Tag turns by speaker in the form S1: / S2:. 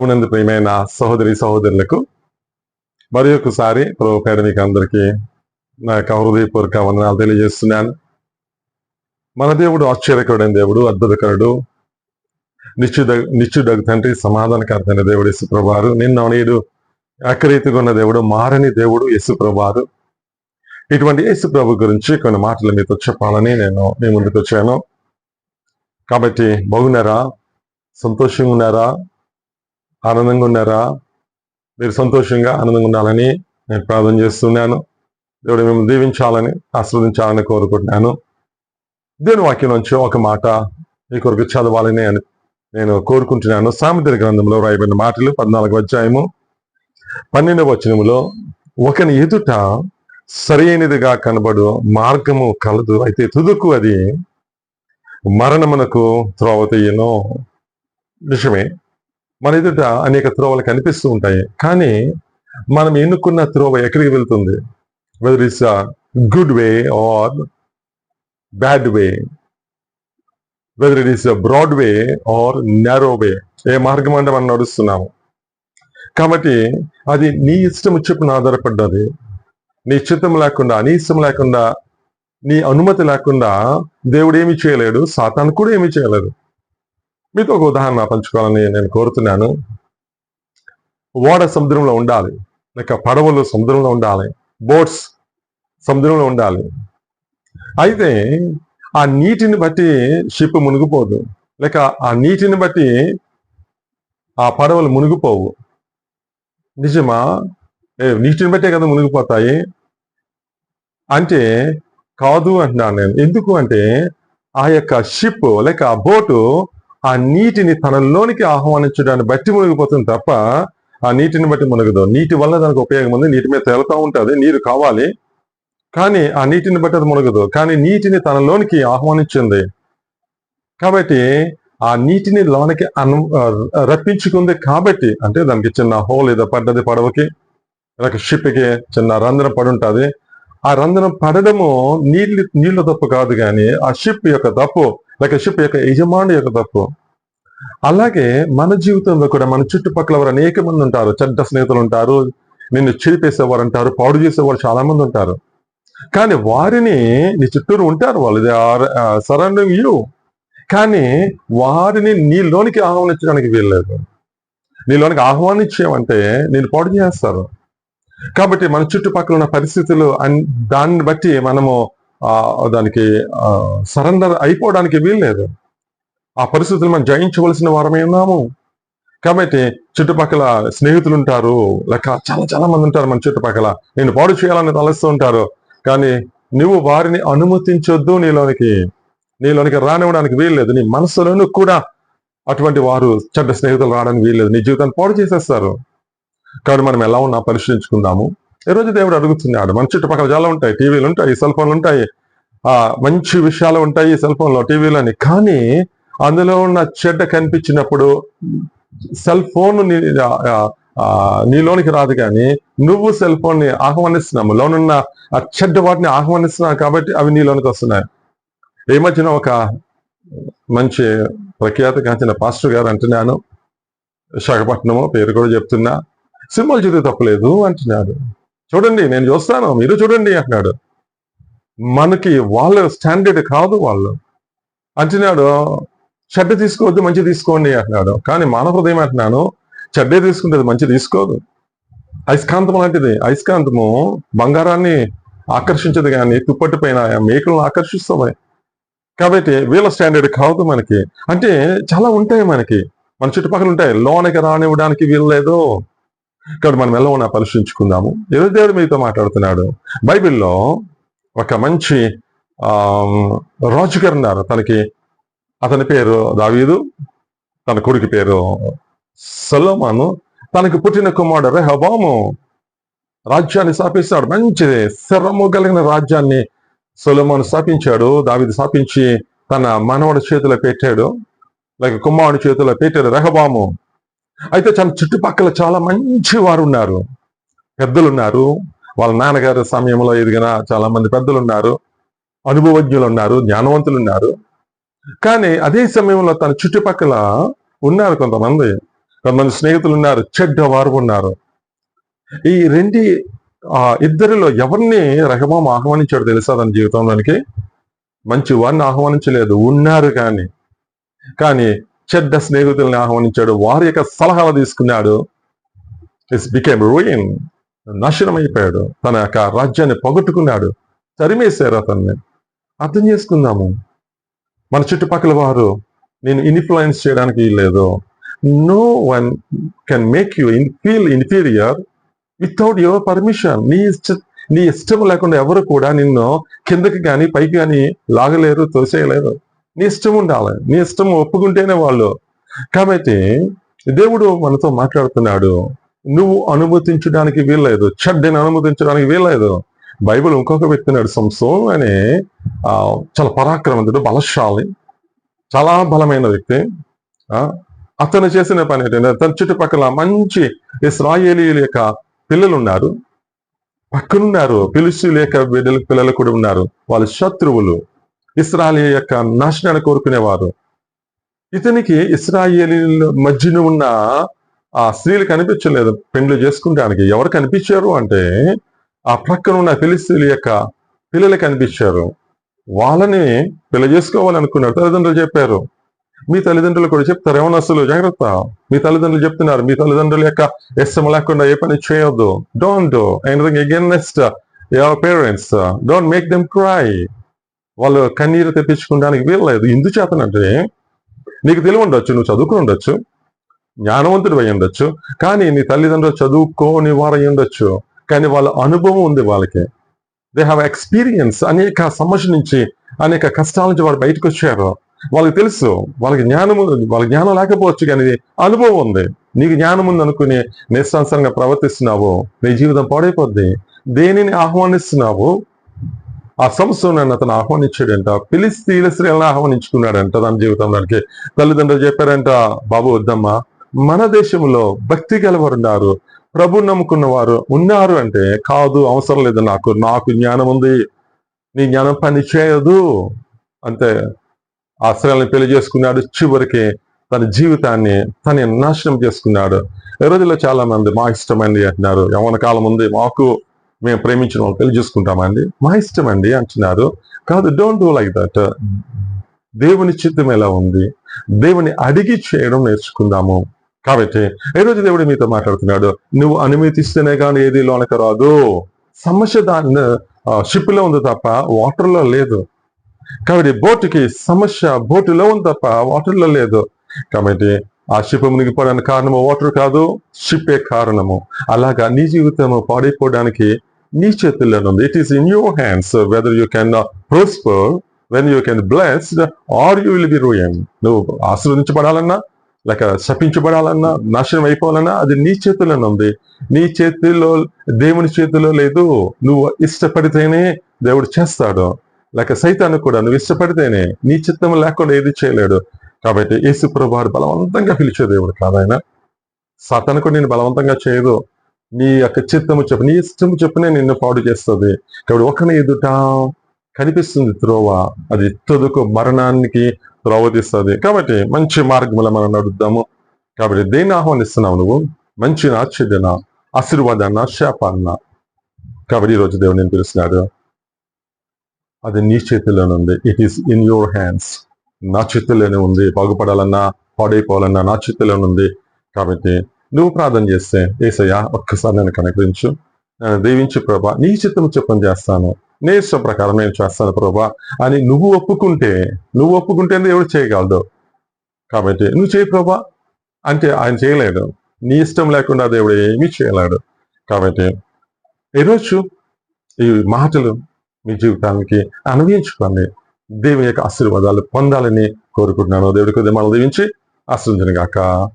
S1: ఉన్నందు ప్రియమైన సహోదరి సహోదరులకు మరి ఒకసారి ప్రభు పేరు మీకు అందరికీ నా యొక్క హృదయపూర్వక వందనాలు తెలియజేస్తున్నాను. మన దేవుడు ఆశ్చర్యకరుడైన దేవుడు అద్భుతకరుడు నిత్యుడ నిత్యుడగు తండ్రి సమాధానకరమైన దేవుడు యశుప్రభారు నిన్న నేడు ఏకరీతిగా ఉన్న దేవుడు మారని దేవుడు యశుప్రభారు ఇటువంటి యేసుప్రభు గురించి కొన్ని మాటలు మీతో చెప్పాలని నేను మీ ముందుకు వచ్చాను. కాబట్టి బాగున్నారా? సంతోషంగా ఉన్నారా? ఆనందంగా ఉన్నారా? మీరు సంతోషంగా ఆనందంగా ఉండాలని నేను ప్రార్థన చేస్తున్నాను. దేవుడు మేము దీవించాలని ఆస్వాదించాలని కోరుకుంటున్నాను. దేవుని వాక్యం నుంచి ఒక మాట మీ కొరకు చదవాలని అని నేను కోరుకుంటున్నాను. సామెతల గ్రంథంలో రాయబడిన మాటలు పద్నాలుగు అధ్యాయము పన్నెండవ వచనములో ఒకని ఎదుట సరైనదిగా కనబడు మార్గము కలదు అయితే తుదుకు అది మరణమునకు త్రోవ తీయను. నిజమే మన ఎదుట అనేక త్రోవలు కనిపిస్తూ ఉంటాయి. కానీ మనం ఎన్నుకున్న త్రోవ ఎక్కడికి వెళ్తుంది? Whether is good way or bad way whether it is broad way or narrow way ఏ మార్గం అంటే మనం నడుస్తున్నాము. కాబట్టి అది నీ ఇష్టం చెప్పున ఆధారపడ్డది. నీ చిత్తం లేకుండా నీ ఇష్టం లేకుండా నీ అనుమతి లేకుండా దేవుడు ఏమి చేయలేడు సాతాను కూడా ఏమి చేయలేదు. మీతో ఒక ఉదాహరణ పంచుకోవాలని నేను కోరుతున్నాను. ఓడ సముద్రంలో ఉండాలి. లేక పడవలు సముద్రంలో ఉండాలి. బోట్స్ సముద్రంలో ఉండాలి. అయితే ఆ నీటిని బట్టి షిప్ మునిగిపోదు. లేక ఆ నీటిని బట్టి ఆ పడవలు మునిగిపోవు. నిజమా? నీటిని బట్టే కదా మునిగిపోతాయి. అంటే కాదు అంటున్నాను నేను. ఎందుకు అంటే ఆ యొక్క షిప్ లేక ఆ బోటు ఆ నీటిని తనలోనికి ఆహ్వానించడాన్ని బట్టి మునిగిపోతుంది తప్ప ఆ నీటిని బట్టి మునగదు. నీటి వల్ల దానికి ఉపయోగం ఉంది. నీటి మీద తేలుతూ ఉంటుంది. నీరు కావాలి. కానీ ఆ నీటిని బట్టి అది మునగదు. కానీ నీటిని తనలోనికి ఆహ్వానించింది. కాబట్టి ఆ నీటిని లోనికి అను రప్పించుకుంది కాబట్టి అంటే దానికి చిన్న హోల్ ఏదో పడ్డది పడవకి లేక షిప్కి చిన్న రంధ్రం పడి ఉంటుంది ఆ రంధ్రం పడడము నీళ్ళు నీళ్ళ తప్పు కాదు కానీ ఆ షిప్ యొక్క తప్పు లేక షిప్ యొక్క యజమాని యొక్క తప్పు. అలాగే మన జీవితంలో కూడా మన చుట్టుపక్కల వారు అనేక మంది ఉంటారు. చెడ్డ స్నేహితులు ఉంటారు. నిన్ను చిరిపేసేవారు అంటారు పాడు చేసేవారు చాలా మంది ఉంటారు. కానీ వారిని నీ చుట్టూరు ఉంటారు వాళ్ళు. దే ఆర్ సరౌండింగ్ యూ కానీ వారిని నీలోనికి ఆహ్వానించడానికి వీల్లేదు. నీలోనికి ఆహ్వానించామంటే నేను పాడు చేస్తారు. కాబట్టి మన చుట్టుపక్కల ఉన్న పరిస్థితులు దాన్ని బట్టి మనము ఆ, దానికి సరెండర్ అయిపోవడానికి వీల్లేదు. ఆ పరిస్థితులు మనం జయించవలసిన వారమే ఉన్నాము. కాబట్టి చుట్టుపక్కల స్నేహితులు ఉంటారు లేక చాలా చాలా మంది ఉంటారు మన చుట్టుపక్కల. నేను పాడు చేయాలని తలస్తూ ఉంటారు. కానీ నువ్వు వారిని అనుమతించొద్దు నీలోనికి. నీలోనికి రానివ్వడానికి వీల్లేదు. నీ మనసులోనూ కూడా అటువంటి వారు చెడ్డ స్నేహితులు రావడానికి వీల్లేదు. నీ జీవితాన్ని పాడు చేసేస్తారు. కాబట్టి మనం ఎలా ఉన్నా పరిశీలించుకుందాము. ఈ రోజు దేవుడు అడుగుతున్నాడు. మన చుట్టుపక్కల చాలా ఉంటాయి టీవీలు ఉంటాయి సెల్ ఫోన్లు ఉంటాయి ఆ మంచి విషయాలు ఉంటాయి సెల్ ఫోన్లో టీవీలోని. కానీ అందులో ఉన్న చెడ్డ కనిపించినప్పుడు సెల్ ఫోన్ నీలోనికి రాదు కానీ నువ్వు సెల్ ఫోన్ని ఆహ్వానిస్తున్నాము లోనున్న ఆ చెడ్డ వాటిని ఆహ్వానిస్తున్నావు కాబట్టి అవి నీలోనికి వస్తున్నాయి. ఈ మధ్యన ఒక మంచి ప్రఖ్యాత కాంచిన పాస్టర్ గారు అంటున్నాను. విశాఖపట్నము పేరు కూడా చెప్తున్నా. సినిమాలు చూస్తే తప్పలేదు అంటున్నాడు. చూడండి నేను చూస్తాను మీరు చూడండి అంటున్నాడు. మనకి వాళ్ళ స్టాండర్డ్ కాదు వాళ్ళు. అంటున్నాడు చెడ్డ తీసుకోవద్దు మంచి తీసుకోండి అంటున్నాడు. కానీ మానవ హృదయం అంటున్నాను చెడ్డే తీసుకుంటే మంచి తీసుకోదు. అయస్కాంతం లాంటిది. అయస్కాంతము బంగారాన్ని ఆకర్షించదు కానీ తుప్పటి పైన మేకలను ఆకర్షిస్తాయి కాబట్టి వీళ్ళ స్టాండర్డ్ కావద్దు మనకి. అంటే చాలా ఉంటాయి మనకి. మన చుట్టుపక్కల ఉంటాయి. లోనికి రానివ్వడానికి వీల్లేదు. కాబట్టి మనం ఎలా ఉన్నా పరిశీలించుకుందాము. ఏదో దేవుడు మీతో మాట్లాడుతున్నాడు. బైబిల్లో ఒక మంచి రాజుగారు ఉన్నారు. తనకి అతని పేరు దావీదు తన కొడుకు పేరు సలోమాను. తనకు పుట్టిన కుమారుడు రెహబాము రాజ్యాన్ని స్థాపిస్తాడు. మంచి శరము కలిగిన రాజ్యాన్ని సొలమాను స్థాపించాడు. దావిది స్థాపించి తన మనవడి చేతిలో పెట్టాడు. లేక కుమారుడి చేతిలో పెట్టాడు రెహబాము. అయితే తన చుట్టుపక్కల చాలా మంచి వారు ఉన్నారు. పెద్దలు ఉన్నారు వాళ్ళ నాన్నగారి సమయంలో ఎదిగిన చాలా మంది పెద్దలు ఉన్నారు అనుభవజ్ఞులు ఉన్నారు జ్ఞానవంతులు ఉన్నారు. కానీ అదే సమయంలో తన చుట్టుపక్కల ఉన్నారు కొంతమంది. కొంతమంది స్నేహితులు ఉన్నారు చెడ్డ వారు ఉన్నారు. ఈ రెండి ఆ ఇద్దరిలో ఎవరిని రహమం ఆహ్వానించాడు తెలుసా తన జీవితంలోనికి? మంచి వారిని ఆహ్వానించలేదు ఉన్నారు కానీ. కానీ చెడ్డ స్నేహితుల్ని ఆహ్వానించాడు వారి యొక్క సలహాలు తీసుకున్నాడు. ఇట్స్ బికేమ్ రూయిన్ నాశనం అయిపోయాడు తన యొక్క రాజ్యాన్ని పొగట్టుకున్నాడు. తరిమేశారు అతన్ని. అర్థం చేసుకుందాము. మన చుట్టుపక్కల వారు నేను ఇన్ఫ్లుయెన్స్ చేయడానికి లేదు. No one can make you in feel inferior without your permission నీ ఇష్టం నీ ఇష్టం లేకుండా ఎవరు కూడా నిన్ను కిందకి కానీ పైకి కానీ లాగలేరు తోసేయలేరు. నీ ఇష్టం ఉండాలి. నీ ఇష్టం ఒప్పుకుంటేనే వాళ్ళు. కాబట్టి దేవుడు మనతో మాట్లాడుతున్నాడు. నువ్వు అనుమతించడానికి వీల్లేదు. చెడ్డని అనుమతించడానికి వీల్లేదు. బైబిల్ ఇంకొక వ్యక్తినాడు సంసోన్ అనే చాలా పరాక్రమంతుడు బలశాలి చాలా బలమైన వ్యక్తి. ఆ, అతను చేసిన పని ఏంటంటే తన చుట్టుపక్కల మంచి ఇస్రాయేలీల యొక్క పిల్లలు ఉన్నారు పక్కనున్నారు పిలుసు లేక బిడ్డల పిల్లలు కూడా ఉన్నారు. వాళ్ళ శత్రువులు ఇస్రాయేల్ యొక్క నాశనాన్ని కోరుకునేవారు. ఇతనికి ఇస్రాయేలీల మధ్యన ఉన్న ఆ స్త్రీలు కనిపించలేదు. పెండ్లు చేసుకుంటానికి ఎవరు కనిపించారు అంటే ఆ ప్రక్కన ఉన్న ఫిలిస్తీన్ల యొక్క పిల్లలు కనిపించారు. వాళ్ళని పెళ్ళి చేసుకోవాలనుకున్నారు తల్లిదండ్రులు చెప్పారు. మీ తల్లిదండ్రులు కూడా చెప్తారు. ఏమన్నా జాగ్రత్త. మీ తల్లిదండ్రులు చెప్తున్నారు. మీ తల్లిదండ్రుల యొక్క ఇష్టం లేకుండా ఏ పని చేయొద్దు. Don't do anything against your parents don't make them cry వాళ్ళు కన్నీరు తెప్పించుకోవడానికి వీల్లేదు. ఎందుకు నీకు తెలివి ఉండొచ్చు నువ్వు చదువుకుని ఉండొచ్చు జ్ఞానవంతుడు అయి ఉండొచ్చు కానీ నీ తల్లిదండ్రులు చదువుకోని వారు ఉండొచ్చు. కానీ వాళ్ళ అనుభవం ఉంది వాళ్ళకి. దే హ్యావ్ ఎక్స్పీరియన్స్ అనేక సమస్య నుంచి అనేక కష్టాల నుంచి వారు బయటకు వచ్చారు. వాళ్ళకి తెలుసు వాళ్ళకి జ్ఞానం ఉంది. వాళ్ళ జ్ఞానం లేకపోవచ్చు కానీ అనుభవం ఉంది. నీకు జ్ఞానం ఉంది అనుకుని నిస్సాంసరంగా ప్రవర్తిస్తున్నావు. నీ జీవితం పాడైపోద్ది. దేనిని ఆహ్వానిస్తున్నావు? ఆ సంస్థను అతను ఆహ్వానించాడంట. పిలిస్తీల స్త్రీలను ఆహ్వానించుకున్నాడంట. తన జీవితంలోనికి తల్లిదండ్రులు చెప్పారంట బాబు వద్దమ్మా మన దేశంలో భక్తి గలవారు ఉన్నారు ప్రభు నమ్ముకున్న వారు ఉన్నారు అంటే కాదు అవసరం లేదు నాకు నాకు జ్ఞానం ఉంది నీ జ్ఞానం పని చేయదు. అంతే ఆశ్రయాలను పెళ్ళి చేసుకున్నాడు చివరికి తన జీవితాన్ని తన నాశనం చేసుకున్నాడు. ఈ రోజుల్లో చాలా మంది మా ఇష్టమండి అంటున్నారు. యవన కాలం ఉంది మాకు మేము ప్రేమించిన వాళ్ళు పెళ్ళి చేసుకుంటామండి మా ఇష్టం అండి అంటున్నారు. కాదు డోంట్ డూ లైక్ దట్. దేవుని చిత్తం ఎలా ఉంది? దేవుని అడిగి చేయడం నేర్చుకుందాము. కాబట్టి ఈరోజు రోజు దేవుడు మీతో మాట్లాడుతున్నాడు. నువ్వు అనుమతిస్తేనే కానీ ఏది లోనక రాదు. సమస్య దాని షిప్లో ఉంది తప్ప వాటర్లో లేదు. కాబట్టి బోటుకి సమస్య బోటులో ఉంది తప్ప వాటర్లో లేదు. కాబట్టి ఆ షిప్ మునిగిపోవడానికి కారణము వాటర్ కాదు షిప్పే కారణము. అలాగా నీ జీవితము పాడైపోవడానికి నీ చేతుల్లో ఉంది. It is in your hands whether you can prosper when you can blessed or you will be ruin నువ్వు ఆశీర్వదించబడాలన్నా లేక శపించబడాలన్నా నాశనం అయిపోవాలన్నా అది నీ చేతిలోనే ఉంది. నీ చేతిలో దేవుని చేతిలో లేదు. నువ్వు ఇష్టపడితేనే దేవుడు చేస్తాడు. లేక సైతాన్ని కూడా నువ్వు ఇష్టపడితేనే నీ చిత్తం లేకుండా ఏది చేయలేడు. కాబట్టి యేసు ప్రభువారు బలవంతంగా పిలిచే దేవుడు కాదాయన సాతాను కూడా నేను బలవంతంగా చేయదు. నీ యొక్క చిత్తము చెప్పు నీ ఇష్టము చెప్పునే నిన్ను పాడు చేస్తుంది. కాబట్టి ఒకని ఎదుట కనిపిస్తుంది త్రోవ. అది తుదుకు మరణానికి త్రోవ కాబట్టి మంచి మార్గంలో మనం నడుద్దాము. కాబట్టి దేన్ని ఆహ్వానిస్తున్నావు నువ్వు? మంచి ఆశ్చర్యన ఆశీర్వాదాన్న శాపాన్న కాబట్టి ఈరోజు దేవుడు నేను పిలుస్తున్నాడు. అది నీ చేతిలోనే ఉంది. It is in your hands నా చేతిలోనే ఉంది. బాగుపడాలన్నా పాడైపోవాలన్నా నా చేతిలోనే ఉంది. కాబట్టి నువ్వు ప్రార్థన చేస్తే ఏసయ్యా ఒక్కసారి నేను కనుకరించు. దీవించు ప్రభా. నీ చిత్తం చెప్పని చేస్తాను. నీ ఇష్టం ప్రకారం నేను చేస్తాను ప్రభా. అని నువ్వు ఒప్పుకుంటే నువ్వు ఒప్పుకుంటే ఎవరు చేయగలదు కాబట్టి నువ్వు చేయి ప్రభా. అంటే ఆయన చేయలేడు. నీ ఇష్టం లేకుండా దేవుడు ఏమీ చేయలేడు. కాబట్టి ఈరోజు ఈ మాటలు మీ జీవితానికి అనుభవించుకోండి దేవుని యొక్క ఆశీర్వాదాలు పొందాలని కోరుకుంటున్నాను. దేవుడికి మనల్ని దీవించి ఆశ్రయించను గాక.